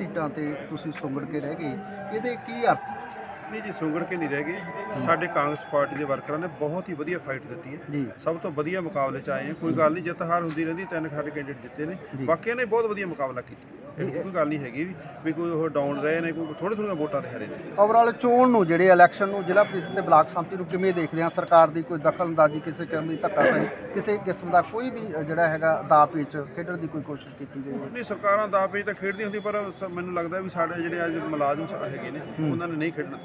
ਸੀਟਾਂ ਤੇ ਤੁਸੀਂ ਸੁੰਗੜ ਕੇ ਰਹਿ ਗਏ ਇਹਦੇ ਕੀ ਅਰਥ? ਨਹੀਂ ਜੀ ਸੁੰਗੜ ਕੇ ਨਹੀਂ ਰਹਿ ਗਏ। ਸਾਡੇ ਕਾਂਗਰਸ ਪਾਰਟੀ ਦੇ ਵਰਕਰਾਂ ਨੇ ਬਹੁਤ ਹੀ ਵਧੀਆ ਫਾਈਟ ਦਿੱਤੀ ਹੈ। ਜੀ। ਸਭ ਤੋਂ ਵਧੀਆ ਮੁਕਾਬਲੇ 'ਚ ਆਏ ਹਾਂ। ਕੋਈ ਗੱਲ ਨਹੀਂ ਜਿੱਤ ਹਾਰ ਹੁੰਦੀ ਰਹਿੰਦੀ ਤਿੰਨ ਸਾਡੇ ਕੈਂਡੀਡੇਟ ਜਿੱਤੇ ਨੇ। ਬਾਕੀਆਂ ਨੇ ਬਹੁਤ ਵਧੀਆ ਮੁਕਾਬਲਾ ਕੀਤਾ। ਇਹ ਕੋਈ ਗੱਲ ਨਹੀਂ ਹੈਗੀ ਵੀ ਕੋਈ ਉਹ ਡਾਊਨ ਰਹੇ ਨੇ ਕੋਈ ਥੋੜੇ ਥੋੜੀਆਂ ਵੋਟਾਂ ਤੇ ਹਾਰੇ ਨੇ। ਓਵਰਆਲ ਚੋਣ ਨੂੰ ਜਿਹੜੇ ਇਲੈਕਸ਼ਨ ਨੂੰ ਜ਼ਿਲ੍ਹਾ ਪ੍ਰੀਸ਼ਦ ਤੇ ਬਲਾਕ ਸੰਮਤੀ ਨੂੰ ਕਿਵੇਂ ਦੇਖਦੇ ਆ ਸਰਕਾਰ ਦੀ ਕੋਈ ਦਖਲਅੰਦਾਜ਼ੀ ਕਿਸੇ ਕਿਸਮ ਦੀ ਧੱਕਾਸ਼ਾਹੀ ਕਿਸੇ ਕਿਸਮ ਦਾ ਕੋਈ ਵੀ ਜਿਹੜਾ ਹੈਗਾ ਦਾ ਪੇਚ ਖੇਡਣ ਦੀ ਕੋਈ ਕੋਸ਼ਿਸ਼ ਕੀਤੀ ਗਈ ਨਹੀਂ ਸਰਕਾਰਾਂ ਦਾ ਪੇਜ ਤਾਂ ਖੇਡਦੀ ਹੁੰਦੀ ਪਰ ਮੈਨੂੰ ਲੱਗਦਾ ਵੀ ਸਾਡੇ ਜਿਹੜੇ ਅੱਜ ਮੁਲਾਜ਼ਮ ਹੈਗੇ ਨੇ ਉਹਨਾਂ ਨੇ ਨਹੀਂ ਖੇਡਣਾ।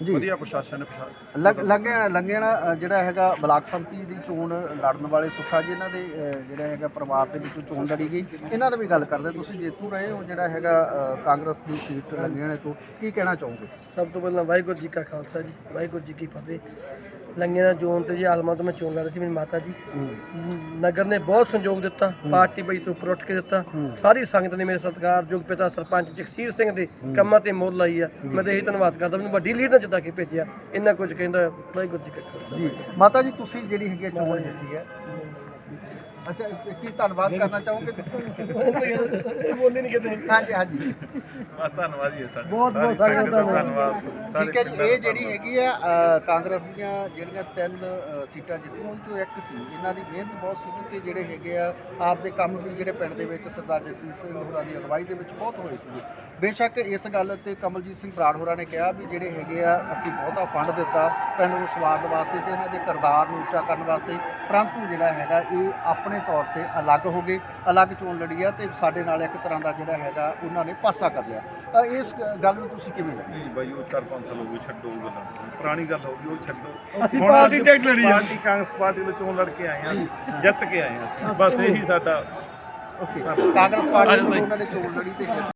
ਜੀ। ਵਧੀਆ ਪ੍ਰਸ਼ਾਸਨ ਨੇ ਪ੍ਰਸ਼ਾ- ਲੰਗ ਲੰਘਿਆ ਲੰਘਿਆਣਾ ਅ, ਜਿਹੜਾ ਹੈਗਾ ਬਲਾਕ ਸੰਮਤੀ ਦੀ ਚੋਣ ਲੜਨ ਵਾਲੇ ਸੁੱਖਾ ਜੀ ਇਹਨਾਂ ਦੇ ਅ, ਜਿਹੜਾ ਹੈਗਾ ਪਰਿਵਾਰ ਦੇ ਵਿੱਚੋਂ ਚੋਣ ਲੜੀ ਗਈ ਇਹਨਾਂ ਦਾ ਵੀ ਗੱਲ ਕਰਦੇ ਹਾਂ। ਤੁਸੀਂ ਜੇਤੂ ਰਹੇ ਹੋ ਜਿਹੜਾ ਹੈਗਾ ਅ, ਕਾਂਗਰਸ ਦੀ ਸੀਟ ਲੰਘਿਆਣੇ ਤੋਂ ਕੀ ਕਹਿਣਾ ਚਾਹੋਗੇ ਸਭ ਤੋਂ ਪਹਿਲਾਂ ਵਾਹਿਗੁਰੂ ਜੀ ਕਾ ਖਾਲਸਾ ਜੀ ਵਾਹਿਗੁਰੂ ਜੀ ਕੀ ਫਤਿਹ ਲੰਗੇਰਾ ਜੋਨ ਤੇ ਜੀ ਆਲਮਾ ਤੋਂ ਮੈਂ ਚੋਣ ਲੜ ਰਹੀ ਸੀ ਮੇਰੀ ਮਾਤਾ ਜੀ। ਨਗਰ ਨੇ ਬਹੁਤ ਸੰਯੋਗ ਦਿੱਤਾ ਪਾਰਟੀ ਬਈ ਤੋਂ ਉੱਪਰ ਉੱਠ ਕੇ ਦਿੱਤਾ। ਸਾਰੀ ਸੰਗਤ ਨੇ ਮੇਰੇ ਸਤਿਕਾਰਯੋਗ ਪਿਤਾ ਸਰਪੰਚ ਜਗਸੀਰ ਸਿੰਘ ਦੇ ਕੰਮਾਂ ਤੇ ਮੁੱਲ ਲਾਈ ਆ। ਮੈਂ ਤਾਂ ਇਹੀ ਧੰਨਵਾਦ ਕਰਦਾ ਮੈਨੂੰ ਵੱਡੀ ਲੀਡ ਨਾਲ ਜਿੱਤਾ ਕੇ ਭੇਜਿਆ ਇੰਨਾ ਕੁਝ ਕਹਿੰਦਾ ਵਾਹਿਗੁਰੂ ਜੀ ਕਾ ਖਾਲਸਾ। ਜੀ। ਮਾਤਾ ਜੀ ਤੁਸੀਂ ਜਿਹੜੀ ਹੈਗੀ ਚੋਣ ਜਿੱਤੀ ਹੈ ਅੱਛਾ ਕੀ ਧੰਨਵਾਦ ਕਰਨਾ ਚਾਹੋਗੇ ਤੁਸੀਂ? ਇਹ ਬੋਲੀ ਨਹੀਂ ਕਿਤੇ। ਹਾਂਜੀ ਹਾਂਜੀ। ਧੰਨਵਾਦ ਜੀ ਸਾਡਾ। ਬਹੁਤ ਬਹੁਤ ਸਾਰਿਆਂ ਦਾ ਧੰਨਵਾਦ। ਠੀਕ ਹੈ ਜੀ ਇਹ ਜਿਹੜੀ ਹੈਗੀ ਆ ਕਾਂਗਰਸ ਦੀਆਂ ਜਿਹੜੀਆਂ ਤਿੰਨ ਸੀਟਾਂ ਜਿੱਤੀਆਂ ਉਹ ਚੋਂ ਇੱਕ ਸੀ। ਇਹਨਾਂ ਦੀ ਮਿਹਨਤ ਬਹੁਤ ਸੀ ਤੇ ਜਿਹੜੇ ਹੈਗੇ ਆ ਆਪ ਦੇ ਕੰਮ ਵੀ ਜਿਹੜੇ ਪਿੰਡ ਦੇ ਵਿੱਚ ਸਰਦਾਰ ਜਗਸੀਰ ਸਿੰਘ ਹੋਰਾਂ ਦੀ ਅਗਵਾਈ ਦੇ ਵਿੱਚ ਬਹੁਤ ਹੋਏ ਸੀ ਬੇਸ਼ੱਕ ਇਸ ਗੱਲ ਤੇ ਕਮਲਜੀਤ ਸਿੰਘ ਬਰਾੜ ਹੋਰਾਂ ਨੇ ਕਿਹਾ ਵੀ ਜਿਹੜੇ ਹੈਗੇ ਆ ਅਸੀਂ ਬਹੁਤਾ ਫੰਡ ਦਿੱਤਾ ਪਿੰਡ ਨੂੰ ਸਵਾਰਨ ਵਾਸਤੇ ਤੇ ਇਹਨਾਂ ਦੇ ਕਿਰਦਾਰ ਨੂੰ ਉੱਚਾ ਕਰਨ ਵਾਸਤੇ। ਪਰੰਤੂ ਜਿਹੜਾ ਹੈਗਾ ਇਹ ਆਪਣੇ ਤੌਰ ਤੇ ਅਲੱਗ ਹੋ ਗਏ ਅਲੱਗ ਚੋਣ ਲੜੀ ਆ ਤੇ ਸਾਡੇ ਨਾਲ ਇੱਕ ਤਰ੍ਹਾਂ ਦਾ ਜਿਹੜਾ ਹੈਗਾ ਉਹਨਾਂ ਨੇ ਪਾਸਾ ਕਰ ਲਿਆ। ਅ, ਇਸ ਗੱਲ ਨੂੰ ਤੁਸੀਂ ਕਿਵੇਂ ਲੈਂਦੇ ਨਹੀਂ ਬਾਈ ਉਹ 4-5 ਸਾਲ ਹੋ ਗਏ ਛੱਡੋ ਉਹ ਗੱਲਾਂ ਪੁਰਾਣੀ ਗੱਲ ਹੋ ਗਈ ਉਹ ਛੱਡੋ। ਅਸੀਂ ਪਾਰਟੀ ਟਿਕਟ ਲੜੀ ਆ। ਪਾਰਟੀ ਕਾਂਗਰਸ ਪਾਰਟੀ ਨੂੰ ਚੋਣ ਲੜ ਕੇ ਆਏ ਹਾਂ ਜਿੱਤ ਕੇ ਆਏ ਅਸੀਂ। ਬਸ ਇਹੀ ਸਾਡਾ ਓਕੇ। ਕਾਂਗਰਸ ਪਾਰਟੀ ਨੂੰ ਉਹਨਾਂ ਨੇ ਚੋਣ ਲੜੀ ਤੇ ਜਿੱਤ